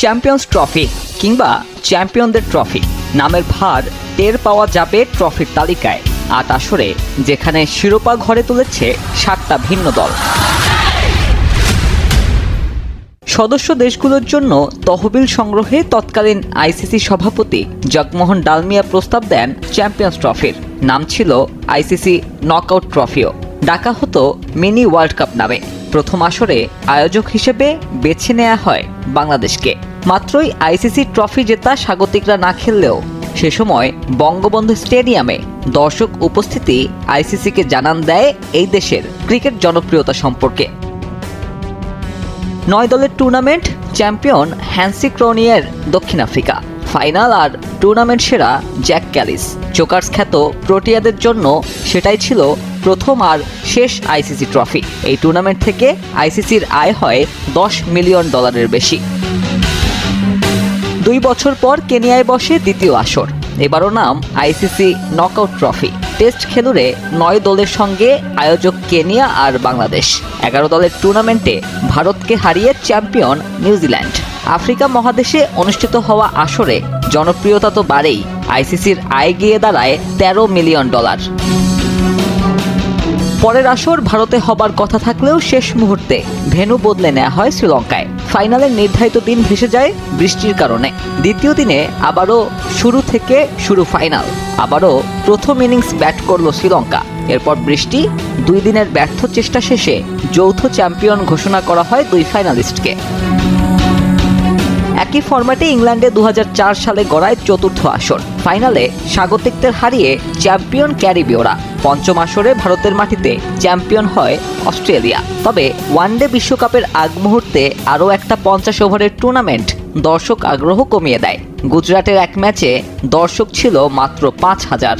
Champions trophy কিংবা চ্যাম্পিয়নদের trophy নামের ভার টের পাওয়া যাবে ট্রফির তালিকায়। আট আসরে যেখানে শিরোপা ঘরে তুলেছে সাতটা ভিন্ন দল। সদস্য দেশগুলোর জন্য তহবিল সংগ্রহে তৎকালীন আইসিসি সভাপতি জগমোহন ডালমিয়া প্রস্তাব দেন চ্যাম্পিয়ন্স ট্রফির নাম ছিল আইসিসি নকআউট ট্রফিও ডাকা হতো মিনি ওয়ার্ল্ড কাপ নামে। প্রথম আসরে আয়োজক হিসেবে বেছে নেওয়া হয় বাংলাদেশকে। মাত্রই আইসিসি ট্রফি জেতা স্বাগতিকরা না খেললেও সে সময় বঙ্গবন্ধু স্টেডিয়ামে দর্শক উপস্থিতি আইসিসিকে জানান দেয় এই দেশের ক্রিকেট জনপ্রিয়তা সম্পর্কে। নয় দলের টুর্নামেন্ট চ্যাম্পিয়ন হ্যান্সি ক্রোনিয়ার দক্ষিণ আফ্রিকা। ফাইনাল আর টুর্নামেন্ট সেরা জ্যাক ক্যালিস। চোকার্স খ্যাত প্রোটিয়াদের জন্য সেটাই ছিল প্রথম আর শেষ আইসিসি ট্রফি। এই টুর্নামেন্ট থেকে আইসিসির আয় হয় দশ মিলিয়ন ডলারের বেশি। দুই বছর পর কেনিয়ায় বসে দ্বিতীয় আসর। এবারও নাম আইসিসি নকআউট ট্রফি। টেস্ট খেলুড়ে নয় দলের সঙ্গে আয়োজক কেনিয়া আর বাংলাদেশ। এগারো দলের টুর্নামেন্টে ভারতকে হারিয়ে চ্যাম্পিয়ন নিউজিল্যান্ড। আফ্রিকা মহাদেশে অনুষ্ঠিত হওয়া আসরে জনপ্রিয়তা তো বাড়েই। আইসিসির আয় গিয়ে দাঁড়ায় তেরো মিলিয়ন ডলার। পরের আসর ভারতে হবার কথা থাকলেও শেষ মুহূর্তে ভেনু বদলে নেওয়া হয় শ্রীলঙ্কায়। ফাইনালের নির্ধারিত দিন ভেসে যায় বৃষ্টির কারণে। দ্বিতীয় দিনে আবারও শুরু থেকে শুরু ফাইনাল। আবারও প্রথম ইনিংস ব্যাট করল শ্রীলঙ্কা। এরপর বৃষ্টি, দুই দিনের ব্যর্থ চেষ্টা শেষে যৌথ চ্যাম্পিয়ন ঘোষণা করা হয় দুই ফাইনালিস্টকে। একই ফরম্যাটে ইংল্যান্ডে দু হাজার চার সালে গড়ায় চতুর্থ আসর। ফাইনালে স্বাগতিকদের হারিয়ে চ্যাম্পিয়ন ক্যারিবীয়রা। পঞ্চম আসরে ভারতের মাটিতে চ্যাম্পিয়ন হয় অস্ট্রেলিয়া। তবে ওয়ানডে বিশ্বকাপের আগ মুহূর্তে আরও একটা পঞ্চাশ ওভারের টুর্নামেন্ট দর্শক আগ্রহ কমিয়ে দেয়। গুজরাটের এক ম্যাচে দর্শক ছিল মাত্র পাঁচ হাজার।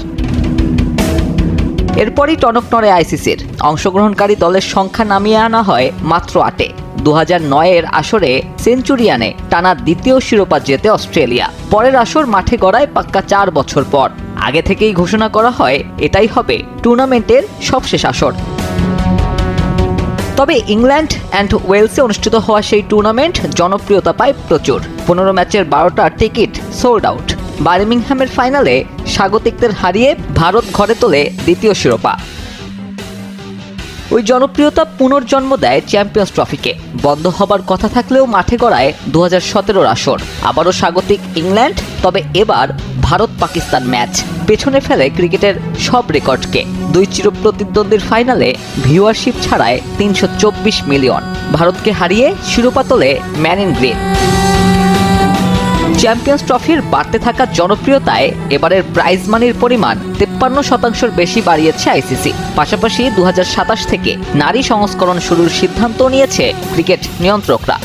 এরপরই টনক নড়ে আইসিসির অংশগ্রহণকারী দলের সংখ্যা নামিয়ে আনা হয় মাত্র আটে। দু নয়ের আসরে সেঞ্চুরিয়ানে টানা দ্বিতীয় শিরোপা জেতে অস্ট্রেলিয়া। পরের আসর মাঠে গড়ায় পাক্কা চার বছর পর। আগে থেকেই ঘোষণা করা হয়, এটাই হবে টুর্নামেন্টের সবশেষ আসর। তবে ইংল্যান্ড অ্যান্ড ওয়েলসে অনুষ্ঠিত হওয়া সেই টুর্নামেন্ট জনপ্রিয়তা পায় প্রচুর। পনেরো ম্যাচের বারোটা টিকিট সোল্ড আউট। বার্মিংহামের ফাইনালে স্বাগতিকদের হারিয়ে ভারত ঘরে তোলে দ্বিতীয় শিরোপা। ওই জনপ্রিয়তা পুনর্জন্ম দেয় চ্যাম্পিয়ন্স ট্রফিকে বন্ধ হবার কথা থাকলেও মাঠে গড়ায় দু হাজার সতেরোর আসর। আবারও স্বাগতিক ইংল্যান্ড, তবে এবার ভারত পাকিস্তান ম্যাচ। পেছনে ফেলে ক্রিকেটের সব রেকর্ডকে। দুই চিরপ্রতিদ্বন্দ্বীর ফাইনালে ভিউয়ারশিপ ছাড়ায় তিনশো চব্বিশ মিলিয়ন। ভারতকে হারিয়ে শিরোপা তোলে ম্যান ইন গ্রিন। চ্যাম্পিয়ন্স ট্রফির বাড়তে থাকা জনপ্রিয়তায় এবারের প্রাইজ মানির পরিমাণ তেপ্পান্ন শতাংশের বেশি বাড়িয়েছে আইসিসি পাশাপাশি দু হাজার সাতাশ থেকে নারী সংস্করণ শুরুর সিদ্ধান্ত নিয়েছে ক্রিকেট নিয়ন্ত্রকরা।